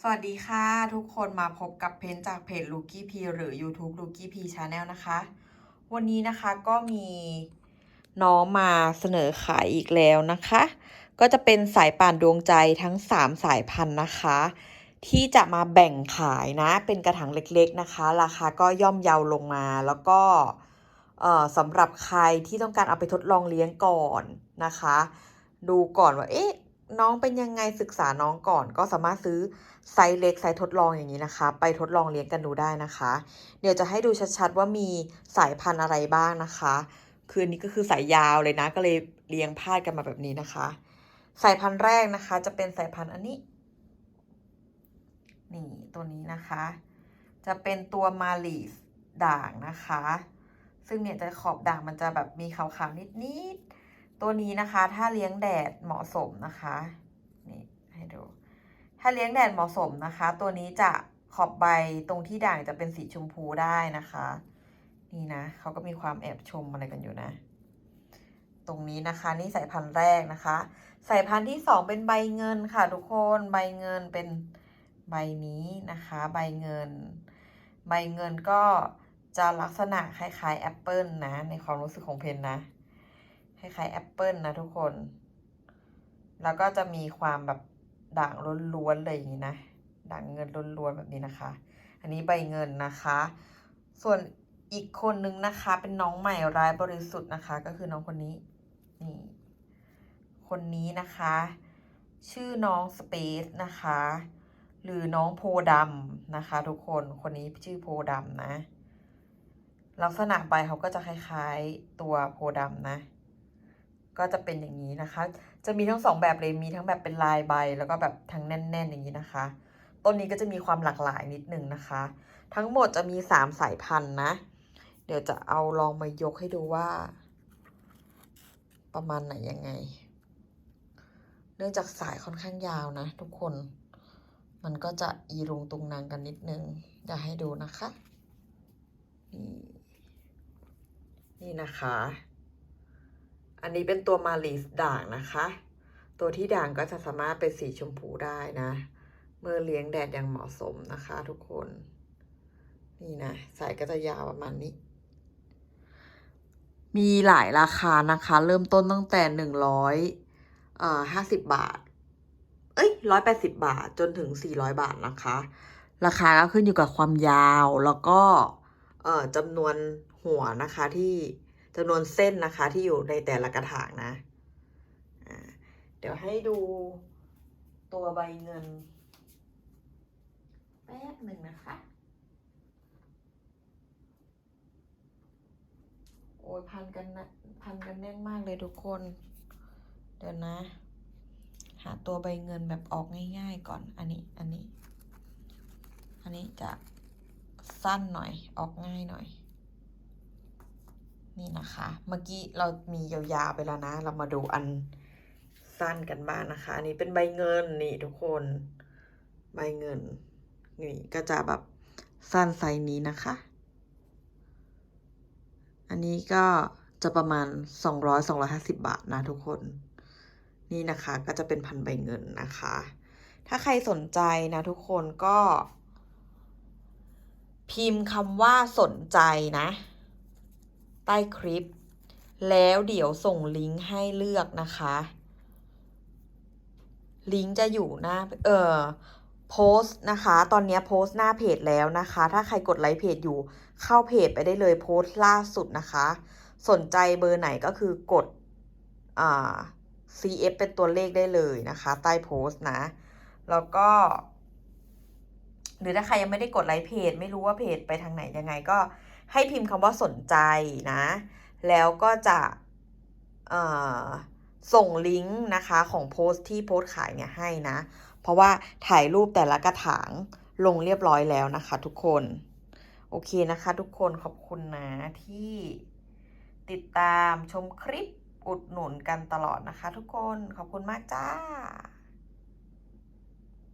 สวัสดีค่ะ ทุกคนมาพบกับเพนจากเพจ l o o k i e P หรือ YouTube l o o k i e P Channel นะคะ วันนี้นะคะก็มีน้องมาเสนอขายอีกแล้วนะคะ ก็จะเป็นสายป่านดวงใจทั้ง 3 สายพันธุ์นะคะ ที่จะมาแบ่งขายนะ เป็นกระถางเล็กๆนะคะ ราคาก็ย่อมเยาลงมาแล้วก็เออสำหรับใครที่ต้องการเอาไปทดลองเลี้ยงก่อนนะคะ ดูก่อนว่าเอ๊ะ น้องเป็นยังไงศึกษาน้องก่อน ก็สามารถซื้อไซส์เล็กไซส์ทดลองอย่างนี้นะคะ ไปทดลองเลี้ยงกันดูได้นะคะ เดี๋ยวจะให้ดูชัดๆว่ามีสายพันธุ์อะไรบ้างนะคะ คืออันนี้ก็คือสายยาวเลยนะ ก็เลยเรียงพาดกันมาแบบนี้นะคะ สายพันธุ์แรกนะคะ จะเป็นสายพันธุ์อันนี้ นี่ตัวนี้นะคะ จะเป็นตัวมาลีฟด่างนะคะ ซึ่งเนี่ยจะขอบด่างมันจะแบบมีขาวๆนิดๆ ตัวนี้นะคะ ถ้าเลี้ยงแดดเหมาะสมนะคะนี่ให้ดูถ้าเลี้ยงแดดเหมาะสมนะคะ ตัวนี้จะขอบใบตรงที่ด่างจะเป็นสีชมพูได้นะคะ นี่นะเขาก็มีความแอบชมอะไรกันอยู่นะ ตรงนี้นะคะ นี่สายพันธุ์แรกนะคะ สายพันธุ์ที่สองเป็นใบเงินค่ะ ทุกคนใบเงินเป็นใบนี้นะคะ ใบเงิน ใบเงินก็จะลักษณะคล้ายๆแอปเปิลนะ ในความรู้สึกของเพนนะ คล้ายๆแอปเปิลนะทุกคน แล้วก็จะมีความแบบด่างล้วนๆเลยอย่างนี้นะ ด่างเงินล้วนๆแบบนี้นะคะ อันนี้ใบเงินนะคะ ส่วนอีกคนนึงนะคะ เป็นน้องใหม่ร้ายบริสุทธิ์นะคะ ก็คือน้องคนนี้นี่คนนี้นะคะ ชื่อน้องสเปซนะคะ หรือน้องโพดำนะคะ ทุกคนคนนี้ชื่อโพดำนะ ลักษณะใบเขาก็จะคล้ายๆตัวโพดำนะ ก็จะเป็นอย่างนี้นะคะ จะมีทั้งสองแบบเลยมีทั้งแบบเป็นลายใบ แล้วก็แบบทั้งแน่น ๆ อย่างนี้นะคะ ต้นนี้ก็จะมีความหลากหลายนิดนึงนะคะ ทั้งหมดจะมีสามสายพันธุ์นะ เดี๋ยวจะเอาลองมายกให้ดูว่า ประมาณไหนยังไง เนื่องจากสายค่อนข้างยาวนะ ทุกคน มันก็จะอีรุงตุงนางกันนิดนึงอยากให้ดูนะคะ นี่นี่นะคะ อันนี้เป็นตัวมาลีสด่างนะคะ ตัวที่ด่างก็จะสามารถเป็นสีชมพูได้นะ เมื่อเลี้ยงแดดอย่างเหมาะสมนะคะทุกคน นี่นะสายก็จะยาวประมาณนี้ มีหลายราคานะคะ เริ่มต้นตั้งแต่หนึ่งร้อยเอ่อห้าสิบบาท เอ้ยร้อยแปดสิบบาทจนถึงสี่ร้อยบาทนะคะ ราคาก็ขึ้นอยู่กับความยาวแล้วก็เอ่อจำนวนหัวนะคะที่ จำนวนเส้นนะคะที่อยู่ในแต่ละกระถางนะ เดี๋ยวให้ดูตัวใบเงิน แป๊บหนึ่งนะคะ โอ้ยพันกันนะพันกันแน่นมากเลยทุกคน เดี๋ยวนะ หาตัวใบเงินแบบออกง่ายๆก่อน อันนี้ อันนี้ อันนี้จะสั้นหน่อย ออกง่ายหน่อย นี่นะคะ เมื่อกี้เรามียาวๆไปแล้วนะ เรามาดูอันสั้นกันบ้างนะคะ อันนี้เป็นใบเงินนี่ทุกคน ใบเงิน นี่ก็จะแบบสั้นไซส์นี้นะคะ อันนี้ก็จะประมาณ 200-250 บาทนะทุกคน นี่นะคะก็จะเป็นพันใบเงินนะคะ ถ้าใครสนใจนะทุกคนก็ พิมพ์คำว่าสนใจนะ ใต้คลิป แล้วเดี๋ยวส่งลิงก์ให้เลือกนะคะ ลิงก์จะอยู่หน้าเอ่อโพสต์นะคะ ตอนนี้โพสต์หน้าเพจแล้วนะคะ ถ้าใครกดไลค์เพจอยู่เข้าเพจไปได้เลยโพสต์ล่าสุดนะคะ สนใจเบอร์ไหนก็คือกดอ่า CF เป็นตัวเลขได้เลยนะคะ ใต้โพสต์นะ แล้วก็ หรือถ้าใครยังไม่ได้กดไลค์เพจ ไม่รู้ว่าเพจไปทางไหนยังไงก็ให้พิมพ์คำว่าสนใจนะ แล้วก็จะส่งลิงก์นะคะของโพสต์ที่โพสต์ขายเนี่ยให้นะ เพราะว่าถ่ายรูปแต่ละกระถางลงเรียบร้อยแล้วนะคะทุกคน โอเคนะคะทุกคนขอบคุณนะที่ติดตามชมคลิปอุดหนุนกันตลอดนะคะทุกคนขอบคุณมากจ้า